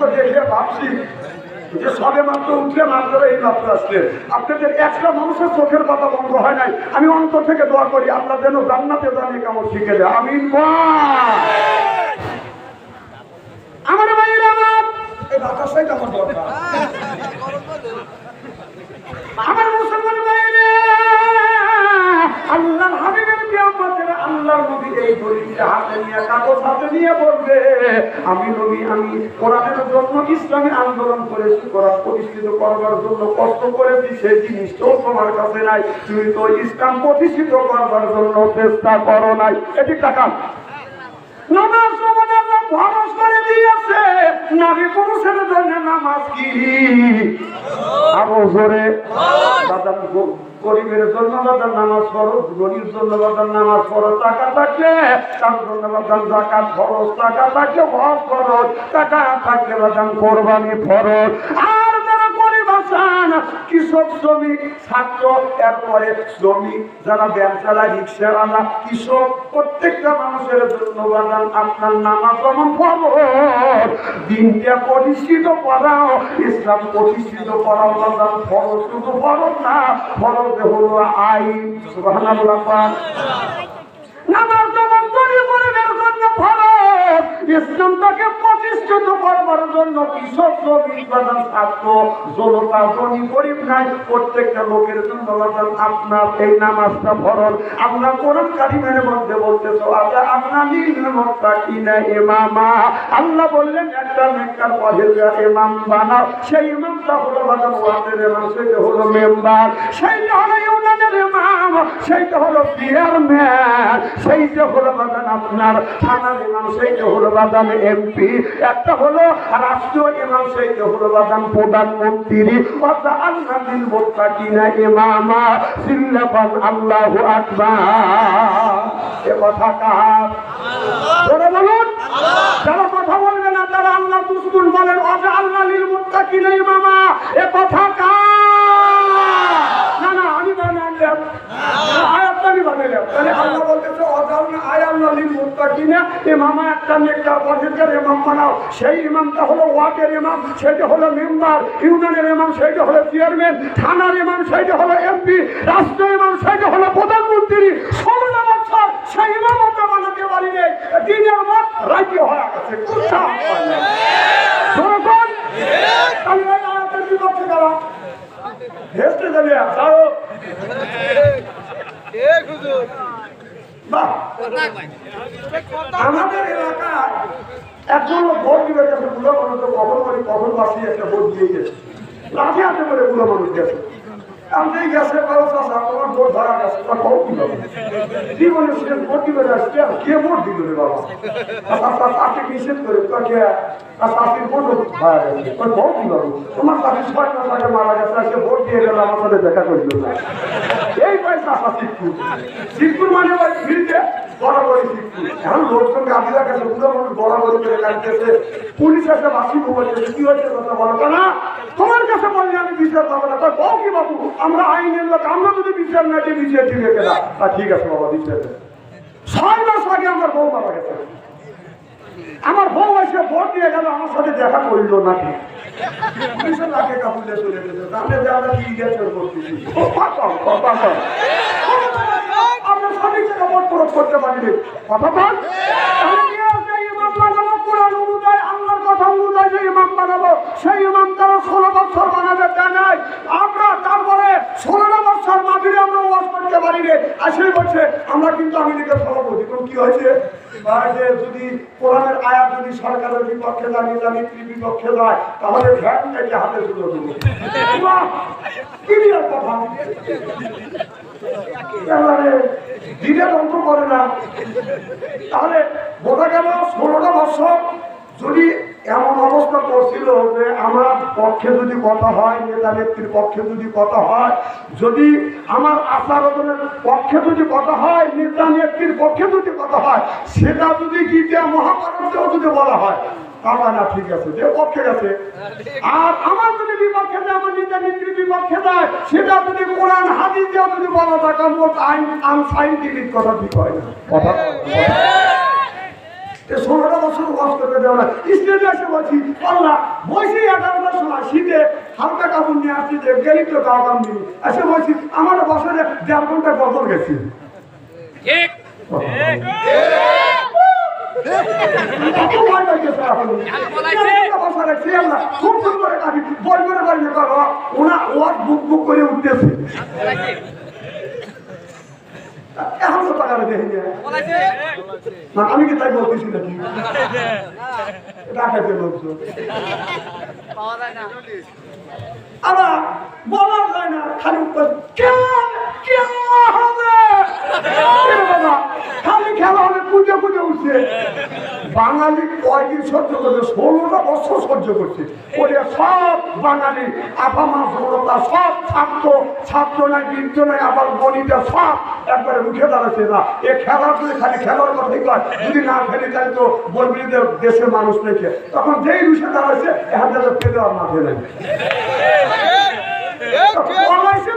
তো দেখে ভাবছি যে সবে মাত্র উঠলেন আপনারা এই মাত্র আসলেন আপনাদের একটা মানুষের চোখের পাতা বন্ধ হয় নাই। আমি অন্তর থেকে দোয়া করি আপনার যেন জান্নাতে জানিয়ে কেমন শিখে যায় আমি আমার ভাইয়ের আমার এই বাতাসটাই আমার দরকার। আমার এই দলিলটা হাতে নিয়ে কাগজ হাতে নিয়ে বলবে আমি নবী আমি কোরআনের জন্য ইসলামী আন্দোলন করেছি কোরআন প্রতিষ্ঠিত করবার জন্য কষ্ট করেছি সেই জিনিসটাও তোমার কাছে নাই। তুমি তো ইসলাম প্রতিষ্ঠিত করবার জন্য চেষ্টা করো নাই। এটি টাকা নামাজ আল্লাহ ফরজ করে দিয়েছে নারী পুরুষের জন্য নামাজ কি? আরও জোরে। দাদা গরিবের জন্য বাদার নামাজ ফরজ গরিব জন্য বাদার নামাজ ফরজ টাকা থাকলে তার জন্য বাদান জাকাত ফরজ, টাকা থাকলে হজ খরচ টাকা থাকলে বাদান কোরবানি ফরজ। আর কৃষক শ্রমিক, ছাত্র, এরপরে শ্রমিক, যারা রিক্সাওয়ালা কৃষক, প্রত্যেকটা মানুষের দিনটা প্রতিষ্ঠিত করাও, ইসলাম প্রতিষ্ঠিত করাও বাদান ফরজ শুধু ফরজ না ফরজ হলো আইন, সুবহানাল্লাহ, পাক। যেমন গরিবের জন্য ফরজ ইসলামটাকে করবার জন্য ছাত্র জনতা গরিব নাই, প্রত্যেকটা লোকের জন্য আপনার এই নামাজটা আপনার কোরআন কারিমের মধ্যে আপনার কি না আল্লাহ বললেন, একটা বানাও। সেই হলো বাজার সেটা হলো মেম্বার। সেইটা হলো ইউনিয়নের ইমাম, সেইটা হলো সেইটা হলো আপনার থানার ইমাম, সেইটা হলো এমপি। একটা হলো রাষ্ট্রীয় ইমাম হলো বাদান প্রধানমন্ত্রী। অর্থাৎ আল্লাহ দিন মোত্তা কিনা ইমামা সিল্লাবান আল্লাহ আকবার। এ কথা কার? বলে বলুন। যারা কথা বলবে না তারা আল্লাহ দুশ্মন বলেন অজা আল্লাহ লীল মোত্তা কিনা ইমামা। এ কথা কার? আমি বানালাম আমি বানালাম তাহলে আল্লাহ বলতেছে অজাল না লিল মুত্তাকিনা। ইমামা একটা ইমাম বানাও। সেই ইমামটা হলো ওয়ার্ডের ইমাম সেটা হলো মেম্বার ইউনিয়নের ইমাম সেটা হলো চেয়ারম্যান থানার ইমাম সেটা হলো এমপি রাষ্ট্র ইমাম সেটা হলো প্রধানমন্ত্রী। ষোলো বছর সেই ইমামটা বানাতে পারিনি। দিনের মত রাজ্য হয়ে গেছে কুচ্ছা জনগণ তাহলে এই আয়াতের বিপক্ষে যারা হেসতে যাবে যাও বাহ আমাদের এলাকায় একজন লোক ভোট দিবে গেছে বুড়ো মানুষ তো কখন করে কখন বাসি একটা ভোট দিয়ে গেছে। লাঠি হাতে করে বুড়ো মানুষ গেছে। আমি গেছে কারও চাষা তোমার ভোট ধরা গেছে, তার কম কি হবে কি বলে সে ভোট দিবে যাচ্ছে কে ভোট দিবে রে বাবা? তার চাষি নিষেধ করে তো তার চাষির ভোট ধরা গেছে তোর ভোট কি হবে তোমার চাষি ছয় মাস আগে মারা গেছে, আর সে ভোট দিয়ে গেল আমার সাথে দেখা না। এই মানে শিবপুর এখন পুরো মানুষ করে পুলিশ এসে বাসি বলতেছে কি হয়েছে কথা বলো? না তোমার কাছে বললে আমি বিচার না। আমরা না ঠিক বউ মারা এসে ভোট দিয়ে গেল, আমার সাথে দেখা করিল নাকি পুলিশের লাখে কাপুলে চলে গেছে। আমরা কি গেছে সঠিক ভোট প্রয়োগ করতে পারিনি। কথা বল। কথা অনুযায়ী যে ইমাম বানাবো, সেই ইমাম তারা ষোলো বছর বানাবে, তা নাই আমরা তারপরে ষোলোটা বছর মাটিরে আমরা ওয়াজ করতে পারি রে আর সেই বলছে আমরা কিন্তু আমেরিকার সভাপতি। কোন কি হয়েছে? যে যদি কোরআনের আয়াত যদি সরকারের বিপক্ষে যায় নিজামিত্রীর বিপক্ষে যায় তাহলে ভ্যাট থেকে হাতে তুলে দেবো। বাহ! কি দিয়ে কথা। এবারে দিনে বন্ধ করে না। তাহলে বোঝা গেল ষোলোটা বছর যদি এমন অবস্থা করছিল যে আমার পক্ষে যদি কথা হয়, নেতা নেত্রীর পক্ষে যদি কথা হয়, যদি আমার আচারণের পক্ষে যদি কথা হয়, নেতা নেত্রীর পক্ষে যদি কথা হয়, সেটা যদি গীতা মহাভারতেও যদি বলা হয়, তাহলে না ঠিক আছে, যে পক্ষে গেছে। আর আমার যদি বিপক্ষে দেয় আমার নেতা নেত্রীর বিপক্ষে দেয় সেটা যদি কোরআন দিয়ে যদি বলা থাকে মোট আইন আনসাইন্টিফিক কথা ঠিক হয় না। কথা ষোলোটা বছর কষ্ট করে দেওয়া না স্টেজে এসে বলছি আল্লাহ বসে এগারোটার সময় শীতে হালকা কাপড় নিয়ে আসছি যে গেলি তো গাও কাম নিয়ে এসে বলছি আমার বছরে দেড় ঘণ্টা বদল গেছি। ঠিক। রাখছি, আল্লাহ, খুব খুব করে কাটি, বল করে করো। ওনা ওয়াজ বুক বুক করে উঠতেছে। এখন তো টাকা দেখে না, আমি কি তাই বলতেছি নাকি? বলছো। আবার যায় না, খালি খেলা হলে পুজো পুজো উঠছে। বাঙালি কয়দিন সহ্য করছে ষোলোটা বছর সহ্য করছে। ওরে সব বাঙালি আপামা ষোলোটা সব ছাত্র ছাত্র নাই, বৃদ্ধ নাই, আবার গণিতে সব একবারে রুখে দাঁড়াচ্ছে না। এ খেলার যদি খালি খেলার কথাই কয় যদি না খেলি তাই তো বলবি দেশের মানুষ দেখে তখন যেই রুখে দাঁড়াচ্ছে এখন যাতে ফেলে আর মাঠে নাই পলাইছে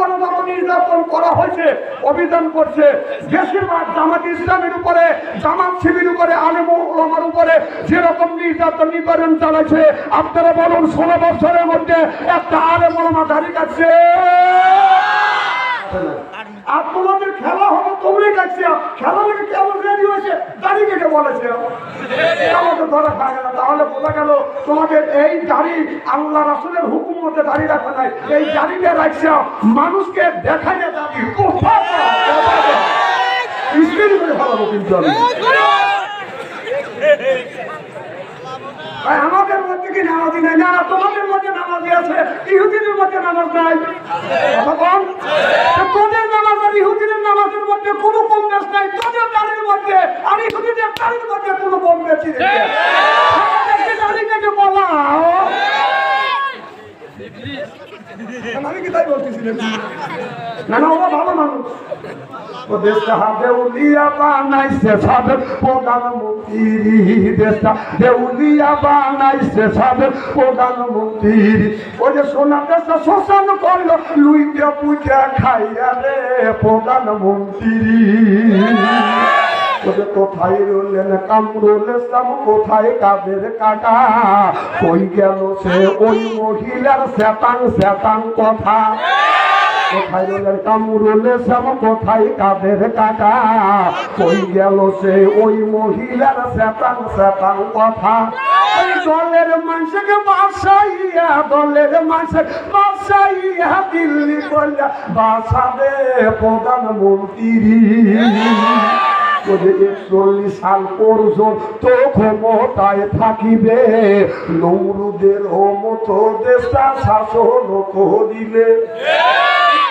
উপরে নির্যাতন করা হয়েছে, অভিযান করছে। বেশিরভাগ জামাত ইসলামের উপরে, জামাত শিবির উপরে, আলেম ওলামার উপরে যেরকম নির্যাতন নিবারণ চালাচ্ছে আপনারা বলুন, ষোলো বছরের মধ্যে একটা আলেম ওলামা দাড়ি কাটছে আর তোমাদের খেলা হবে, তোমরাই দেখছি। খেলা থেকে কেমন রেডি হয়েছে? দাড়ি কেটে বলেছে। আমাকে ধরা খায় না, তাহলে বোঝা গেল তোমাদের এই দাড়ি আল্লাহ রাসুলের হুকুম মতে দাড়ি রাখা নাই। এই দাড়িটা রাখছে, মানুষকে দেখাই না দাড়ি স্ক্রিন আমাদের মধ্যে কি নামাজি নাই? না তোমাদের মধ্যে নামাজি আছে ইহুদিনের মধ্যে নামাজ নাই। তোদের নামাজ আর ইহুদিনের নামাজের মধ্যে কোনো কম বেশ নাই তোদের দাঁড়ির মধ্যে আর ইহুদিদের দাঁড়ির মধ্যে কোনো কম বেশি নেই দাঁড়িয়ে বলাও। আমি কি তাই বলতেছি নাকি? না না, ওরা ভালো মানুষ। দেশটা দেউলিয়া বানাইছে দেশটা শোষণ করল লুইতে পুজা খাইয়া রে প্রধানমন্ত্রী। কোথায় রইলেন? কামরুল ইসলাম কোথায়? কাদের কাটা? কই গেল সে ওই মহিলার শ্যাতাং শ্যাতাং কথা। কোথায় ইসলাম কোথায় কাদের কই গেল সে ওই মহিলার শ্যাতাং শ্যাতাং কথা? দলের মানুষকে বাসাইয়া, দলের মানুষের বাসাইয়া দিল্লি বললা বাসাবে প্রধানমন্ত্রী। একচল্লিশ সাল পর্যন্ত ক্ষমতায় থাকিবে। নৌরুদের ও মতো দেশটা শাসন করিলে।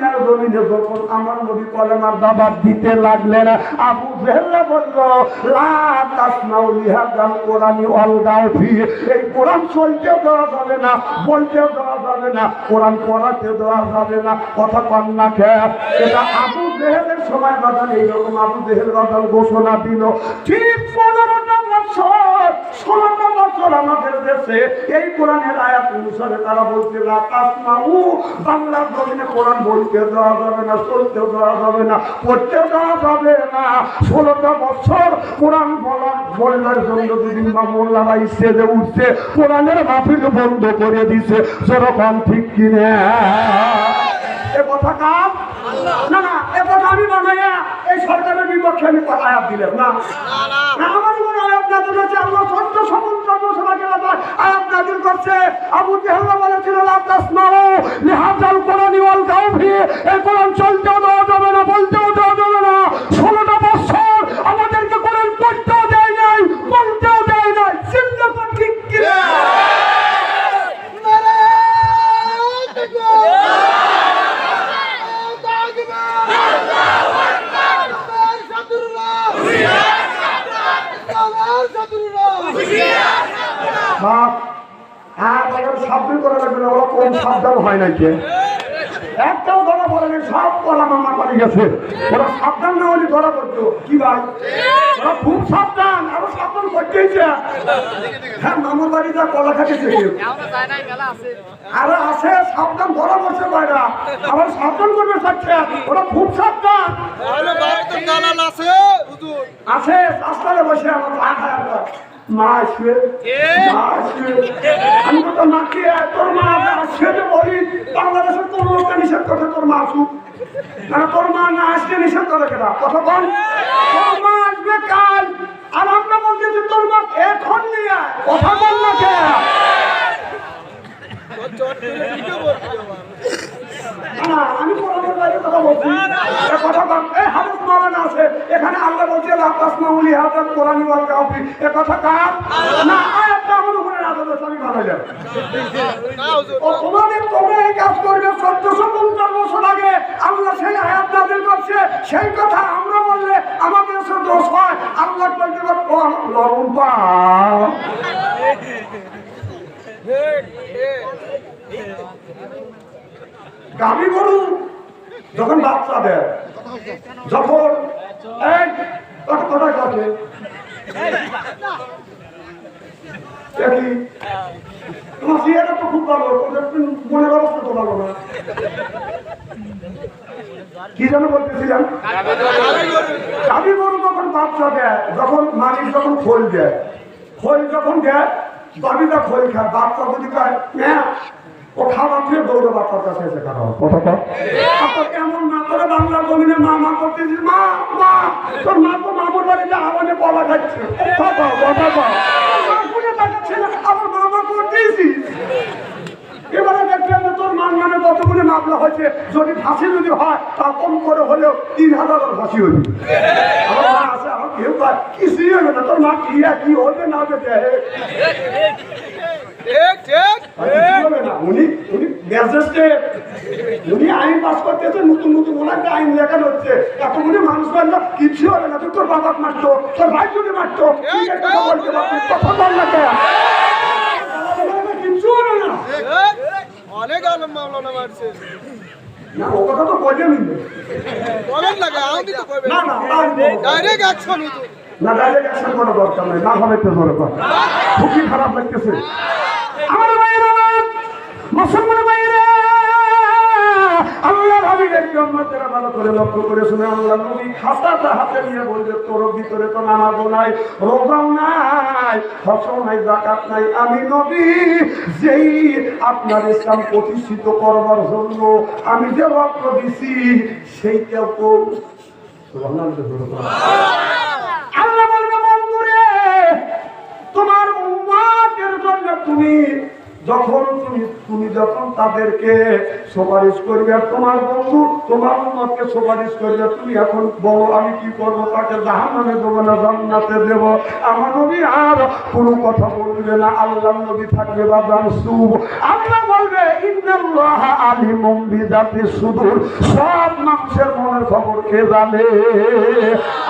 মদিনার জমিনে যখন আমার নবী কলেমার দাবার দিতে লাগলেন আবু জেহেল্লা বলল লা তাসমাউ লিহাদাল কোরআনি অলগাও ফি এই কোরআন চলতে দেওয়া যাবে না বলতে দেওয়া যাবে না, কোরআন পড়াতে দেওয়া যাবে না, কথা কন না এটা আবু জেহেলের সময় বাদান এইরকম আবু জেহেল বাদান ঘোষণা দিল। ঠিক পনেরোটা বছর বছর আমাদের দেশে এই কোরআনের তারা বলছে না কোরআন বলতে দেওয়া যাবে না দেওয়া যাবে না যাবে না ষোলোটা বছর উঠছে বন্ধ করে দিছে যেরকম ঠিক কিনে কথা কাজ না না এ কথা আমি বানাইয়া এই সরকারের বিপক্ষে আমি আয়াত দিলাম না মনে নাজিল হচ্ছে আল্লাহ সত্য সকল জনসভাকে আয়াত নাজিল করছে, আবু জেহেল বলেছিল, লা তাসমাউ লিহাজাল কোরআনি চলতেও দেওয়া যাবে না, বলতেও দেওয়া যাবে না। ষোলোটা বছর আমাদেরকে কোরআন পড়তেও দেয় নাই, বলতেও দেয় নাই। চিন্তা ঠিক হ্যাঁ তাদের সাবধান করা লাগবে না ওরা কোন সাবধান হয় নাকি একটাও ধরা পড়েনি সব কলা মামা করে গেছে। ওরা সাবধান না হলে ধরা পড়তো। কি ভাই? ওরা খুব সাবধান আরও সাবধান করতেইছে। হ্যাঁ মামার বাড়ি যা কলা খাটেছে আছে সাবধান ধরা পড়ছে বাইরা আবার সাবধান করবে সাথে ওরা খুব সাবধান। আছে রাস্তায় বসে আমার। মা আসবে মা আসবে আমি তো মাকে তোর মা আসবে বলি বাংলাদেশের তোর লোককে নিষেধ করছে তোর মা আসুক। না তোর মা না আসলে নিষেধ করে কেনা? কথা বল। তোর মা আসবে কাল আর আমরা বলতেছি তোর মা এখন নিয়ে আয়। কথা বল না কে তোর চট করে ভিডিও করতে হবে না, আমি কোরআনের বাইরে কথা বলছি। এ কথা কম। এই হাদিস মাওলানা আছে। এখানে আল্লাহ বলছে, লা তাসমাউলি হাযাল কোরআনি ওয়াল কাফি। এ কথা কার? না, আয়াতটা আমার উপরে নাযিল আমি বানাইলাম। ও তোমাদের তোমরা এই কাজ করবে 1450 বছর আগে আল্লাহ সেই আয়াত নাযিল করছে। সেই কথা আমরা বললে আমাদের এসে দোষ হয়। আল্লাহ বলতে পারে, ও নরম পা। গাভী গরু যখন বাচ্চা দেয় যখন এই কথা কথা তোমার সিয়াটা তো খুব ভালো না কি যেন বলতেছিলাম গাভী গরু যখন বাচ্চা দেয় যখন মালিক যখন খোল দেয় খোল যখন দেয় গাভীটা খোল খায় বাচ্চা যদি খায় হ্যাঁ কাছে এসে কথা কর আপনার এমন না করে বাংলার জমিনে মা মা করতেছি মা মা তোর মা তো মামুর বাড়িতে আওয়াজে কলা খাচ্ছে। কথা কথা কর শুনে তাকাচ্ছে না আবার মা মা এবারে দেখলাম তোর মান মানে কতগুলি মামলা হয়েছে। যদি ফাঁসি যদি হয় তা কম করে হলেও তিন হাজার ফাঁসি হইবে। আমার মা আছে আমার কেউ কিছুই হবে না। তোর মা কি কি হবে না হবে। ঠিক ঠিক। উনি উনি ম্যাজিস্ট্রেট উনি আইন পাস করতেছে নতুন নতুন ওনাকে আইন লেখানো হচ্ছে এতগুলি মানুষ মারলো কিছু হবে না তোর বাবা মারতো তোর ভাই যদি মারতো কথা বল না কে কিচ্ছু হবে না। অনেক আলম মাওলানা মারছে। না ও কথা তো বলে বলেন না আমি তো কইবে না না ডাইরেক্ট অ্যাকশন না। ডাইরেক্ট অ্যাকশন করার দরকার নাই না হবে তো খুবই খারাপ লাগতেছে। আমার মুসলমান ভাইয়েরা করে করে শুনে হাতে নিয়ে তোর ভিতরে তো নাই ফসল আমি যেই আপনার প্রতিষ্ঠিত করবার জন্য আমি যে রক্ত দিছি, সেইটাও তো আল্লাহ বলবে বন্ধুরে তোমার উম্মাদের জন্য তুমি যখন তুমি তুমি যখন তাদেরকে সুপারিশ করবে তোমার বন্ধু, তোমার উম্মতকে সুপারিশ করবে তুমি এখন বলো, আমি কি করব? তাকে জাহান্নামে দেবো না, জান্নাতে দেব? আমার নবী আর কোনো কথা বলবে না। আল্লাহ নবী থাকবে বা সুব আল্লাহ বিজাতি সুদূর। সব মানুষের মনের খবর কে জানে?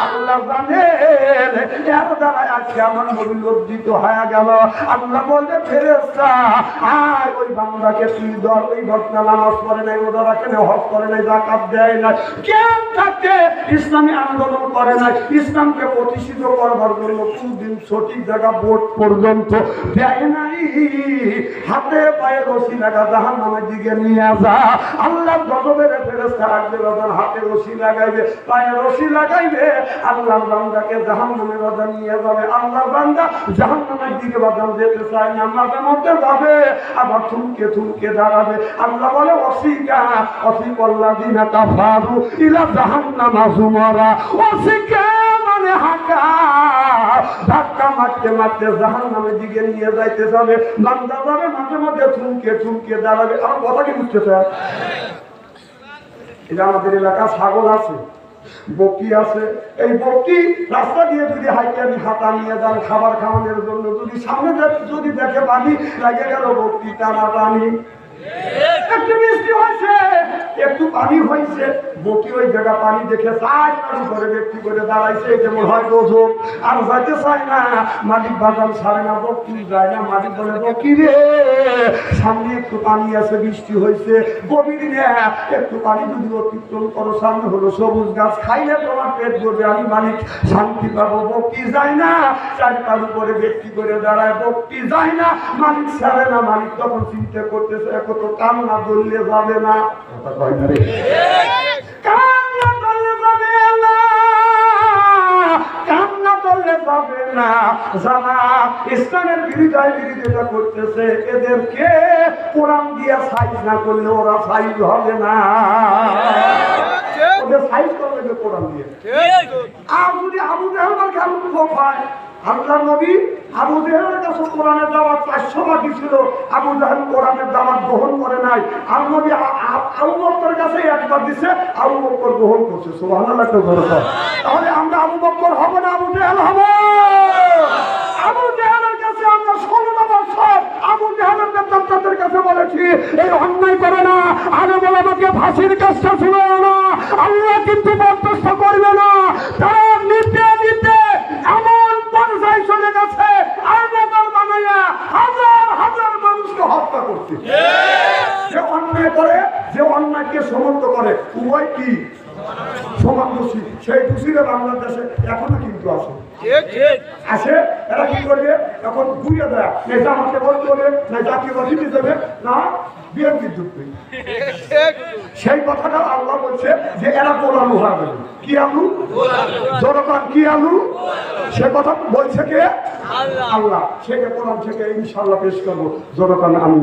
আল্লাহ জানেন এর দ্বারা আজকে আমার নবী লজ্জিত হয়ে গেল। আল্লাহ বলবে ফেরেস্তা আয়, ওই বান্দাকে তুই ওই ঘটনা নামাজ পড়ে নাই, রোজা রাখে না হজ করে নাই জাকাত দেয় না কেন থাকে ইসলামী আন্দোলন করে নাই। ইসলামকে প্রতিষ্ঠিত করবার জন্য কোনদিন সঠিক জায়গা ভোট পর্যন্ত দেয় নাই। হাতে পায়ে রশি লাগা নামের দিকে নিয়ে যা। আল্লাহ গজবের ফেরেস্তা রাখবে বাজার হাতে রশি লাগাইবে, পায়ে রশি লাগাইবে। আল্লাহ বান্দাকে জাহান নামে বাজার নিয়ে যাবে। আল্লাহ বান্দা জাহান নামের দিকে বাজার যেতে চায় না, মাঝে মধ্যে যাবে, আবার থুমকে থুমকে দাঁড়াবে। আল্লাহ বলে অসিকা অসিকল্লা দিনা কাফারু ইলা জাহান্নামা জুমারা। অসিকা মানে হাঁকা। ধাক্কা মারতে মারতে জাহান নামের দিকে নিয়ে যাইতে যাবে। বান্দা যাবে মাঝে মাঝে থুমকে থুমকে দাঁড়াবে। আমার কথা কি বুঝতে চায় এটা আমাদের এলাকা ছাগল আছে বকি আছে, এই বকি রাস্তা দিয়ে যদি হাইতে আমি হাতা নিয়ে যান, খাবার খাওয়ানোর জন্য যদি সামনে যদি দেখে পানি, লাগে গেল বকি টানা টানি একটু বৃষ্টি হয়েছে, একটু পানি হয়েছে। বকি ওই জায়গা পানি দেখে চাই পানি করে ব্যক্তি করে দাঁড়াইছে যেমন হয় আর যাইতে চায় না মালিক বাজান ছাড়ে না বকি যায় না মালিক বলে বকি রে সামনে একটু পানি আছে বৃষ্টি হয়েছে গভীর নে একটু পানি যদি অতিক্রম করো সামনে হলো সবুজ গাছ খাইলে তোমার পেট ভরবে আমি মালিক শান্তি পাবো বকি যায় না। চার পার উপরে ব্যক্তি করে দাঁড়ায় বকি যায় না। মালিক ছাড়ে না মালিক তখন চিন্তা করতেছে এখন তো কান্না ধরলে যাবে না। কথা কয় না রে। করলে পাবে না। যারা ইসলামের বিরোধিতায় বিরোধিতা করতেছে এদেরকে কোরআন দিয়া সাইজ না করলে ওরা সাইজ হবে না। ওদের সাইজ করবে যে কোরআন দিয়ে। আর যদি আবু কেমন লোক হয় আল্লাহ নবী আবু জাহেলের কাছে কোরআনের দাওয়াত চারশো বাকি ছিল। আবু জাহেল কোরআনের দাওয়াত গ্রহণ করে নাই। আর নবী আবু বক্কর কাছে একবার দিছে, আবু বক্কর গ্রহণ করছে। বড় তাহলে আমরা আবু বক্কর হব না আবু জাহেল হব? আবু জাহেলের কাছে আমরা ষোলো বছর আবু জাহেলের নেতাদের কাছে বলেছি, এই অন্যায় করে না। আরে বলে আমাকে ফাঁসির কাজটা শুনে না। আল্লাহ কিন্তু বরদাস্ত করবে না তারা নিতে নিতে এমন পর্যায়ে চলে গেছে আইনাদার বানাইয়া হাজার হাজার মানুষকে হত্যা করছে যে অন্যায় করে যে অন্যায়কে সমর্থ করে উভয় কি সমান দোষী সেই দোষীরা বাংলাদেশে এখনও কিন্তু আছে আসে এরা কি করবে এখন ঘুরিয়ে দেয় নেই আমাকে বলতে হবে জাতীয় দিতে দেবে না বিএনপি ঢুকবে সেই কথাটা আল্লাহ বলছে যে এরা গোলালু হবে কি আলু? জনগণ কি আলু? সে কথা বলছে কে? আল্লাহ। সে কোরআন থেকে ইনশাল্লাহ পেশ করব জনগণ আমি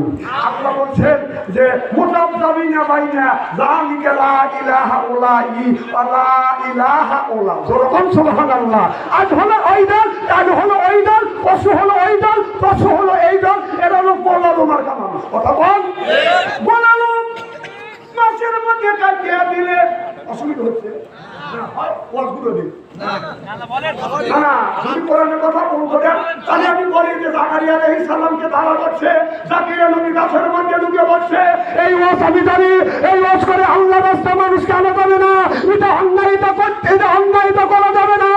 আল্লাহ বলছেন যে মোটাম দাবি না ভাই না জালিকা লা ইলাহা উলাই ওয়ালা ইলাহা উলা জনগণ, সুবহানাল্লাহ। আজ হলো ওই দল, কাল হলো ওই দল পশু হলো ওই দল পশু হলো এই দল, এরা হলো গোলালু মার্কা কথা বল? মাছের মধ্যে কাটিয়ে দিলে অসুবিধা হচ্ছে হয়, আমি বলি যে জাকারিয়া করছে, জাকিরা নবী গাছের মধ্যে ঢুকে বসছে। এই আমি জানি, করে মানুষকে আনা যাবে না। এটা অন্যায়, করতে- এটা করা যাবে না।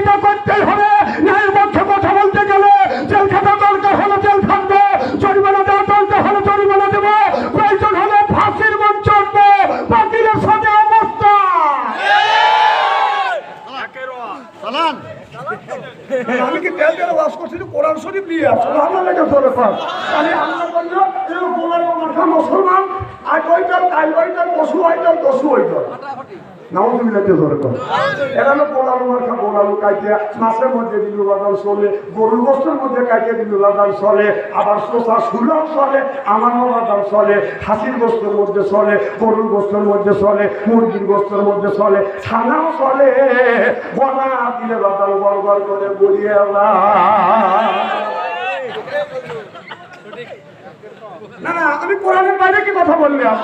এটা করতেই হবে। ন্যায়ের পক্ষে কথা বলতে গেলে জেল খাটা দরকার হলে জেল খাটবো জরিমানা দেওয়া দরকার হলে জরিমানা দেবো প্রয়োজন হলে ফাঁসির মঞ্চ উঠবো বাতিলের সাথে অবস্থা আমি কি তেল তেল ওয়াশ করছি তো কোরআন শরীফ নিয়ে সুবহানাল্লাহ লেগে ধরে পাস আমি আল্লাহ বলল এই গোলার মাথা মুসলমান আর ওইটার তাই ওইটার পশু ওইটার পশু ওইটার নাউজুবিল্লাহ ধরে পাস এরা হলো গোলালু মাথা গোলালু কাইতে মাছের মধ্যে চলে, গরুর গোস্তের মধ্যে কাইতে দিলু বাদাম চলে, আবার শোষা সুলভ চলে, আমারও বাদাম চলে হাসির গোস্তের মধ্যে চলে, গরুর গোস্তের মধ্যে চলে, মুরগির গোস্তের মধ্যে চলে, ছানাও চলে। বলা দিলে বাদাম গড় গড় করে বলিয়ে না না আমি কোরআনের বাইরে কি কথা বললাম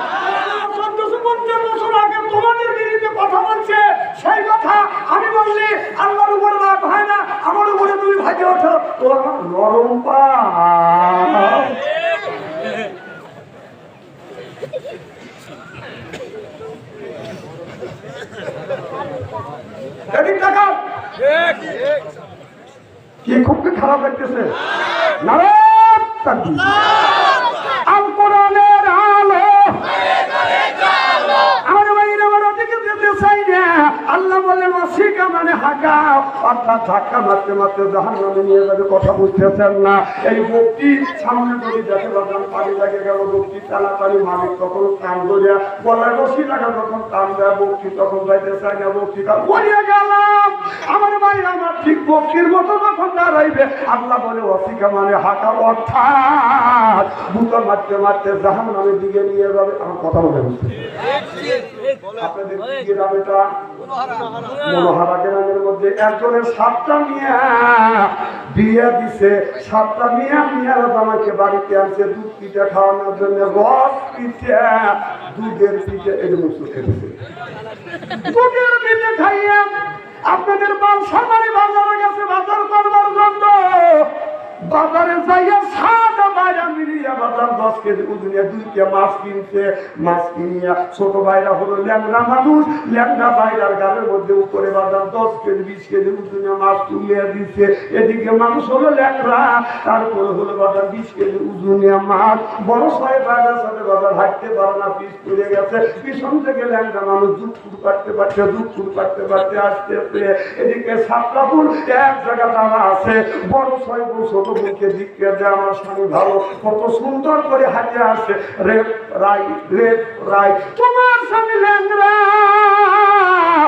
তোমাদের বিরুদ্ধে কথা বলছে, সেই কথা আমি বললি আল্লাহর উপর রাগ হয় না, আমার উপরে তুমি ওঠো। আমার নরম পা। কি খুব খারাপ লাগতেছে আলো আমার ভাইয়ের আমার ওদিকে যেতে চাই না আল্লাহ বলে মাসিকা মানে হাঁকা। অর্থাৎ ধাক্কা মারতে মারতে জাহান নামে নিয়ে যাবে কথা বুঝতেছেন না। এই বক্তি সামনে যদি দেখে বাদাম পানি লাগে গেল বক্তি তাড়াতাড়ি মালিক তখন কান ধরিয়া গলায় রশি লাগা তখন কান দেয় বক্তি তখন যাইতে চাই না বক্তি কান বলিয়া গেলাম আমার ভাই আমার ঠিক বক্তির মতো যখন দাঁড়াইবে আল্লাহ বলে অসিকা মানে হাঁকা অর্থাৎ বুতো মারতে মারতে জাহান নামের দিকে নিয়ে যাবে। আমার কথা বলে বুঝতে আপনাদের কি গ্রাম এটা মধ্যে একজনের সাতটা মিয়া বিয়ে দিছে সাতটা মিয়া মিয়ার আমাকে বাড়িতে আনছে, দুধ পিঠা খাওয়ানোর জন্য রস পিঠা, দুধের পিঠা এরকম চোখে দুধের খাইয়ে আপনাদের বালসামারি বাজারে গেছে, বাজার করবার জন্য। বাজারে যাইয়া সাদা বাইরে ভাইরা মিলিয়া বাদাম দশ কেজি উজনিয়া দুইটা মাছ কিনছে, মাছ কিনিয়া ছোট ভাইরা হলো ল্যাংড়া মানুষ, ল্যাংড়া ভাইরার গালের মধ্যে উপরে বাদাম দশ কেজি, বিশ কেজি উজনিয়া মাছ তুলিয়া দিচ্ছে এদিকে মানুষ হলো ল্যাংড়া, তারপরে হলো বাদাম বিশ কেজি উজনিয়া মাছ। বড় ছয় ভাইরার সাথে বাদাম হাঁটতে পারে না পিস তুলে গেছে। পিছন থেকে ল্যাংড়া মানুষ দুধ ফুট পারতে পারছে দুধ ফুট পারতে পারতে আসতে আসতে এদিকে সাতটা ফুল এক জায়গা দাঁড়া আছে। বড় ফুল ছোট ফুলকে দিকে দেয় আমার স্বামী ভালো, কত সুন্দর করে হাতে আসে। রেপ রাই রেপ রাই তোমার স্বামী ল্যাংড়া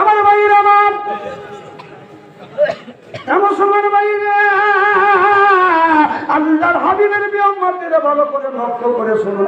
আমার ভাইয়ের আমার। সময় বাইরে আল্লাহর হাবিবের বিয়ম ভালো করে লক্ষ্য করে শুনুন।